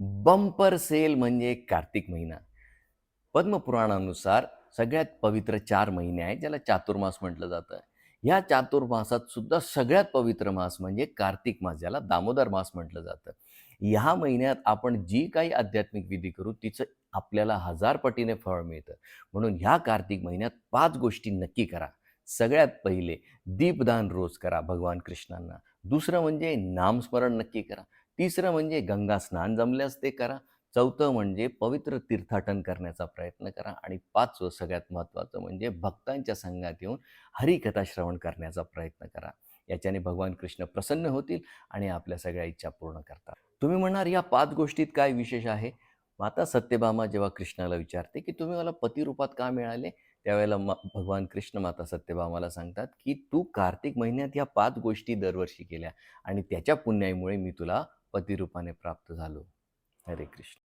Bumper sale म्हणजे कार्तिक महिना. पद्मपुराणानुसार सगळ्यात पवित्र चार महिने आहेत ज्याला चातुर्मास म्हटलं जातं. ह्या चातुर्मासात सुद्धा सगळ्यात पवित्र मास म्हणजे कार्तिक मास ज्याला दामोदर मास म्हटलं जातं. ह्या महिन्यात आपण जी काही आध्यात्मिक विधी करू तिचं आपल्याला हजार पटीने फळ मिळतं. म्हणून ह्या कार्तिक महिन्यात पाच गोष्टी नक्की करा. सगळ्यात पहिले दीपदान रोज करा भगवान कृष्णांना. दुसरं म्हणजे नामस्मरण नक्की करा. तिसरं म्हणजे गंगा स्नान जमल्यास ते करा. चौथं म्हणजे पवित्र तीर्थाटन करण्याचा प्रयत्न करा. आणि पाचवं सगळ्यात महत्त्वाचं म्हणजे भक्तांच्या संघात येऊन हरिकथा श्रवण करण्याचा प्रयत्न करा. याच्याने भगवान कृष्ण प्रसन्न होतील आणि आपल्या सगळ्या इच्छा पूर्ण करतात. तुम्ही म्हणणार या पाच गोष्टीत काय विशेष आहे? माता सत्यभामा जेव्हा कृष्णाला विचारते की तुम्ही मला पतिरूपात का मिळाले? त्यावेळेला म भगवान कृष्ण माता सत्यभामाला सांगतात की तू कार्तिक महिन्यात या पाच गोष्टी दरवर्षी केल्या आणि त्याच्या पुण्याईमुळे मी तुला पतिरूपाने प्राप्त झालो. हरे कृष्ण.